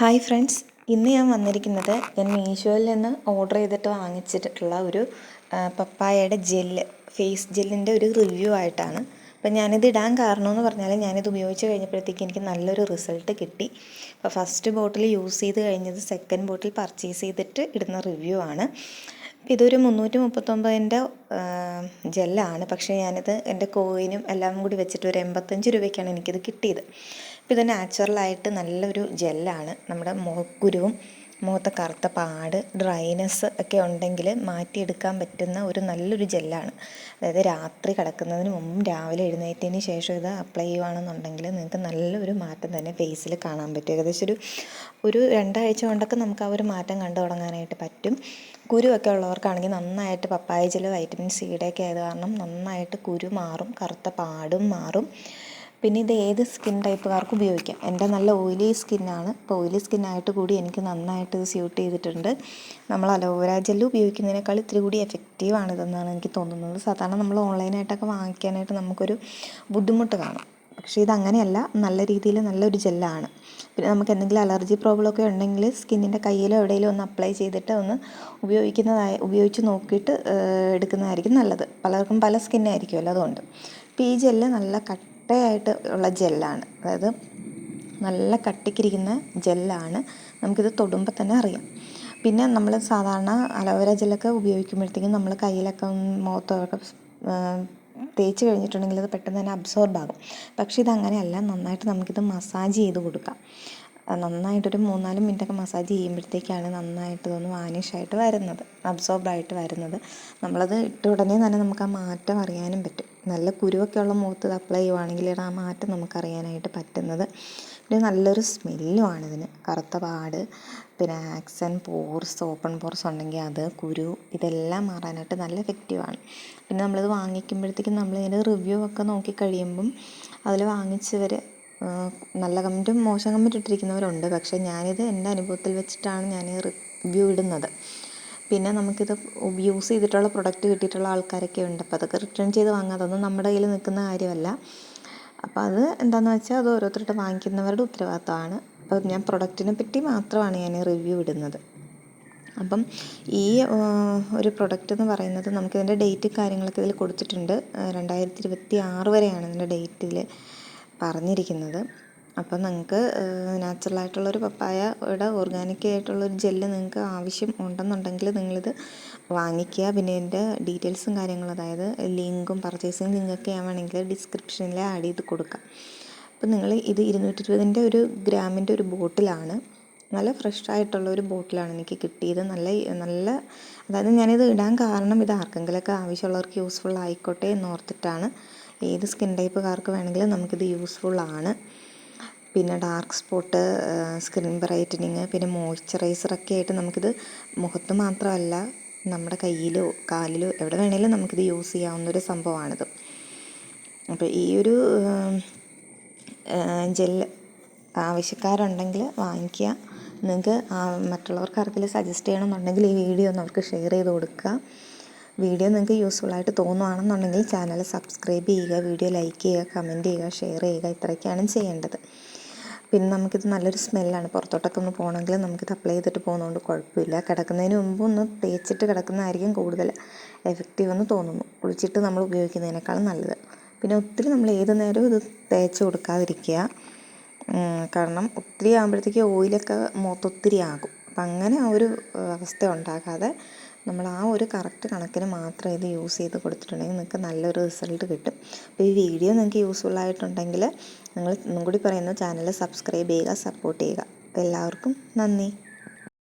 Hi friends. ഇന്ന് ഞാൻ വന്നിരിക്കുന്നത് ഞാൻ മീഷോയിൽ നിന്ന് ഓർഡർ ചെയ്തിട്ട് വാങ്ങിച്ചിട്ടുള്ള ഒരു പപ്പായയുടെ ജെല്ല് ഫേസ് ജെല്ലിന്റെ ഒരു റിവ്യൂ ആയിട്ടാണ്. അപ്പം ഞാനിത് ഇടാൻ കാരണമെന്ന് പറഞ്ഞാൽ ഞാനിത് ഉപയോഗിച്ച് കഴിഞ്ഞപ്പോഴത്തേക്ക് എനിക്ക് നല്ലൊരു റിസൾട്ട് കിട്ടി. അപ്പോൾ ഫസ്റ്റ് ബോട്ടിൽ യൂസ് ചെയ്ത് കഴിഞ്ഞത് സെക്കൻഡ് ബോട്ടിൽ പർച്ചേസ് ചെയ്തിട്ട് ഇടുന്ന റിവ്യൂ ആണ്. ഇതൊരു മുന്നൂറ്റി മുപ്പത്തൊമ്പതിന്റെ ജെല്ലാണ്. പക്ഷേ ഞാനിത് എന്റെ കോയിനും എല്ലാം കൂടി വെച്ചിട്ട് ഒരു എൺപത്തഞ്ച് രൂപയ്ക്കാണ് എനിക്കിത് കിട്ടിയത്. അപ്പോൾ ഇത് നാച്ചുറലായിട്ട് നല്ലൊരു ജെല്ലാണ് നമ്മുടെ മുഖക്കുരുവും മുഖത്തെ കറുത്ത പാട് ഡ്രൈനെസ് ഒക്കെ ഉണ്ടെങ്കിൽ മാറ്റിയെടുക്കാൻ പറ്റുന്ന ഒരു നല്ലൊരു ജെല്ലാണ് അതായത് രാത്രി കിടക്കുന്നതിന് മുമ്പ് രാവിലെ എഴുന്നേറ്റതിന് ശേഷം ഇത് അപ്ലൈ ചെയ്യുവാണെന്നുണ്ടെങ്കിൽ നിങ്ങൾക്ക് നല്ലൊരു മാറ്റം തന്നെ ഫേസിൽ കാണാൻ പറ്റും. ഏകദേശം ഒരു ഒരു രണ്ടാഴ്ച കൊണ്ടൊക്കെ നമുക്ക് ആ ഒരു മാറ്റം കണ്ടു തുടങ്ങാനായിട്ട് പറ്റും. കുരുവൊക്കെ ഉള്ളവർക്കാണെങ്കിൽ നന്നായിട്ട് പപ്പായ ജെല്ല് വൈറ്റമിൻ സിയുടെ ഒക്കെ ആയത് കാരണം നന്നായിട്ട് കുരു മാറും കറുത്ത പാടും മാറും. പിന്നെ ഇത് ഏത് സ്കിൻ ടൈപ്പുകാർക്കും ഉപയോഗിക്കാം. എന്റെ നല്ല ഓയിലി സ്കിന്നാണ്. അപ്പോൾ ഓയിലി സ്കിന്നായിട്ട് കൂടി എനിക്ക് നന്നായിട്ട് ഇത് സ്യൂട്ട് ചെയ്തിട്ടുണ്ട്. നമ്മൾ അലോവേര ജെല്ല് ഉപയോഗിക്കുന്നതിനേക്കാൾ ഇത്തിരി കൂടി എഫക്റ്റീവാണ് ഇതെന്നാണ് എനിക്ക് തോന്നുന്നത്. സാധാരണ നമ്മൾ ഓൺലൈനായിട്ടൊക്കെ വാങ്ങിക്കാനായിട്ട് നമുക്കൊരു ബുദ്ധിമുട്ട് കാണും. പക്ഷേ ഇതങ്ങനെയല്ല നല്ല രീതിയിൽ നല്ലൊരു ജെല്ലാണ്. പിന്നെ നമുക്ക് എന്തെങ്കിലും അലർജി പ്രോബ്ലം ഒക്കെ ഉണ്ടെങ്കിൽ സ്കിന്നിന്റെ കയ്യിലോ എവിടെയെങ്കിലും ഒന്ന് അപ്ലൈ ചെയ്തിട്ട് ഒന്ന് ഉപയോഗിക്കുന്നതായി ഉപയോഗിച്ച് നോക്കിയിട്ട് എടുക്കുന്നതായിരിക്കും നല്ലത്. പലർക്കും പല സ്കിന്നായിരിക്കുമല്ലോ അതുകൊണ്ട്. അപ്പോൾ ഈ ജെല്ല് നല്ല കട്ടയായിട്ട് ഉള്ള ജെല്ലാണ്. അതായത് നല്ല കട്ടിക്കിരിക്കുന്ന ജെല്ലാണ്. നമുക്കിത് തൊടുമ്പോൾ തന്നെ അറിയാം. പിന്നെ നമ്മൾ സാധാരണ അലോവേര ജെല്ലൊക്കെ ഉപയോഗിക്കുമ്പോഴത്തേക്കും നമ്മൾ കയ്യിലൊക്കെ മുഖത്തൊക്കെ തേച്ച് കഴിഞ്ഞിട്ടുണ്ടെങ്കിൽ അത് പെട്ടെന്ന് തന്നെ അബ്സോർബ് ആകും പക്ഷേ ഇതങ്ങനെയല്ല. നന്നായിട്ട് നമുക്കിത് മസാജ് ചെയ്ത് കൊടുക്കാം. നന്നായിട്ടൊരു മൂന്നാൽ മിനിറ്റൊക്കെ മസാജ് ചെയ്യുമ്പോഴത്തേക്കാണ് നന്നായിട്ട് ഇതൊന്ന് വാനിഷായിട്ട് വരുന്നത്. അബ്സോർബായിട്ട് വരുന്നത്. നമ്മളത് ഇട്ട ഉടനെ തന്നെ നമുക്ക് ആ മാറ്റം അറിയാനും പറ്റും. നല്ല കുരുവൊക്കെ ഉള്ള മുഖത്ത് അപ്ലൈ ചെയ്യുവാണെങ്കിൽ ആ മാറ്റം നമുക്കറിയാനായിട്ട് പറ്റുന്നത്. പിന്നെ നല്ലൊരു സ്മെല്ലുമാണ് ഇതിന് കറുത്ത പാട് പിന്നെ ആക്സൻ പോർസ് ഓപ്പൺ പോർസ് ഉണ്ടെങ്കിൽ അത് കുരു ഇതെല്ലാം മാറാനായിട്ട് നല്ല എഫക്റ്റീവാണ് പിന്നെ നമ്മളിത് വാങ്ങിക്കുമ്പോഴത്തേക്കും നമ്മളിതിന്റെ റിവ്യൂ ഒക്കെ നോക്കി കഴിയുമ്പം അതിൽ വാങ്ങിച്ചവർ നല്ല കമന്റും മോശം കമന്റും ഇട്ടിരിക്കുന്നവരുണ്ട്. പക്ഷേ ഞാനിത് എന്റെ അനുഭവത്തിൽ വെച്ചിട്ടാണ് ഞാൻ റിവ്യൂ ഇടുന്നത്. പിന്നെ നമുക്കിത് യൂസ് ചെയ്തിട്ടുള്ള പ്രൊഡക്റ്റ് കിട്ടിയിട്ടുള്ള ആൾക്കാരൊക്കെ ഉണ്ട്. അപ്പോൾ അതൊക്കെ റിട്ടേൺ ചെയ്ത് വാങ്ങാം. അതൊന്നും നമ്മുടെ കയ്യിൽ നിൽക്കുന്ന കാര്യമല്ല. അപ്പോൾ അത് എന്താണെന്ന് വെച്ചാൽ അത് ഓരോരുത്തരുടെ വാങ്ങിക്കുന്നവരുടെ ഉത്തരവാദിത്തമാണ്. അപ്പോൾ ഞാൻ പ്രൊഡക്റ്റിനെ പറ്റി മാത്രമാണ് ഞാൻ റിവ്യൂ ഇടുന്നത്. അപ്പം ഈ ഒരു പ്രൊഡക്റ്റ് എന്ന് പറയുന്നത് നമുക്കിതിന്റെ ഡേറ്റ് കാര്യങ്ങളൊക്കെ ഇതിൽ കൊടുത്തിട്ടുണ്ട്. രണ്ടായിരത്തി ഇരുപത്തി ആറ് വരെയാണ് ഇതിന്റെ ഡേറ്റിൽ. പറഞ്ഞിരിക്കുന്നത്. അപ്പം നിങ്ങൾക്ക് നാച്ചുറലായിട്ടുള്ളൊരു പപ്പായയുടെ ഓർഗാനിക് ആയിട്ടുള്ളൊരു ജെല്ല് നിങ്ങൾക്ക് ആവശ്യം ഉണ്ടെന്നുണ്ടെങ്കിൽ നിങ്ങളിത് വാങ്ങിക്കുക. പിന്നെ ഇതിന്റെ ഡീറ്റെയിൽസും കാര്യങ്ങളും അതായത് ലിങ്കും പർച്ചേസിങ് ലിങ്കൊക്കെ ഞാൻ വേണമെങ്കിൽ ഡിസ്ക്രിപ്ഷനിൽ ആഡ് ചെയ്ത് കൊടുക്കാം. അപ്പം നിങ്ങൾ ഇത് ഇരുന്നൂറ്റി ഇരുപതിന്റെ ഒരു ഗ്രാമിന്റെ ഒരു ബോട്ടിലാണ്. നല്ല ഫ്രഷ് ആയിട്ടുള്ള ഒരു ബോട്ടിലാണ് എനിക്ക് കിട്ടിയത്. നല്ല നല്ല അതായത് ഞാനിത് ഇടാൻ കാരണം ഇത് ആർക്കെങ്കിലുമൊക്കെ ആവശ്യമുള്ളവർക്ക് യൂസ്ഫുൾ ആയിക്കോട്ടെ എന്ന് ഓർത്തിട്ടാണ്. ഏത് സ്കിൻ ടൈപ്പുകാർക്ക് വേണമെങ്കിലും നമുക്കിത് യൂസ്ഫുൾ ആണ് പിന്നെ ഡാർക്ക് സ്പോട്ട് സ്കിൻ ബ്രൈറ്റനിങ് പിന്നെ മോയ്സ്ചറൈസറൊക്കെ ആയിട്ട് നമുക്കിത് മുഖത്ത് മാത്രമല്ല നമ്മുടെ കയ്യിലോ കാലിലോ എവിടെ വേണമെങ്കിലും നമുക്കിത് യൂസ് ചെയ്യാവുന്ന ഒരു സംഭവമാണിത്. അപ്പോൾ ഈ ഒരു ജെൽ ആവശ്യക്കാരുണ്ടെങ്കിൽ വാങ്ങിക്കുക. നിങ്ങൾക്ക് മറ്റുള്ളവർക്ക് ആർക്കെങ്കിലും സജസ്റ്റ് ചെയ്യണമെന്നുണ്ടെങ്കിൽ ഈ വീഡിയോ ഒന്ന് അവർക്ക് ഷെയർ ചെയ്ത് കൊടുക്കുക. വീഡിയോ നിങ്ങൾക്ക് യൂസ്ഫുൾ ആയിട്ട് തോന്നുവാണെന്നുണ്ടെങ്കിൽ ചാനൽ സബ്സ്ക്രൈബ് ചെയ്യുക വീഡിയോ ലൈക്ക് ചെയ്യുക കമന്റ് ചെയ്യുക ഷെയർ ചെയ്യുക ഇത്രയൊക്കെയാണ് ചെയ്യേണ്ടത്. പിന്നെ നമുക്കിത് നല്ലൊരു സ്മെല്ലാണ് പുറത്തോട്ടൊക്കെ ഒന്ന് പോകണമെങ്കിൽ നമുക്കിത് അപ്ലൈ ചെയ്തിട്ട് പോകുന്നതുകൊണ്ട് കുഴപ്പമില്ല. കിടക്കുന്നതിന് മുമ്പ് ഒന്ന് തേച്ചിട്ട് കിടക്കുന്നതായിരിക്കും കൂടുതൽ എഫക്റ്റീവ് എന്ന് തോന്നുന്നു. കുളിച്ചിട്ട് നമ്മൾ ഉപയോഗിക്കുന്നതിനേക്കാളും നല്ലത്. പിന്നെ ഒത്തിരി നമ്മൾ ഏത് നേരവും ഇത് തേച്ച് കൊടുക്കാതിരിക്കുക. കാരണം ഒത്തിരി ആകുമ്പോഴത്തേക്ക് ഓയിലൊക്കെ മൊത്തം ഒത്തിരി ആകും. അപ്പം അങ്ങനെ ഒരു അവസ്ഥ ഉണ്ടാകാതെ നമ്മൾ ആ ഒരു കറക്റ്റ് കണക്കിന് മാത്രം ഇത് യൂസ് ചെയ്ത് കൊടുത്തിട്ടുണ്ടെങ്കിൽ നിങ്ങൾക്ക് നല്ലൊരു റിസൾട്ട് കിട്ടും. അപ്പോൾ ഈ വീഡിയോ നിങ്ങൾക്ക് യൂസ്ഫുൾ ആയിട്ടുണ്ടെങ്കിൽ നിങ്ങൾ ഒന്നും കൂടി പറയുന്ന ചാനൽ സബ്സ്ക്രൈബ് ചെയ്യുക സപ്പോർട്ട് ചെയ്യുക. എല്ലാവർക്കും നന്ദി.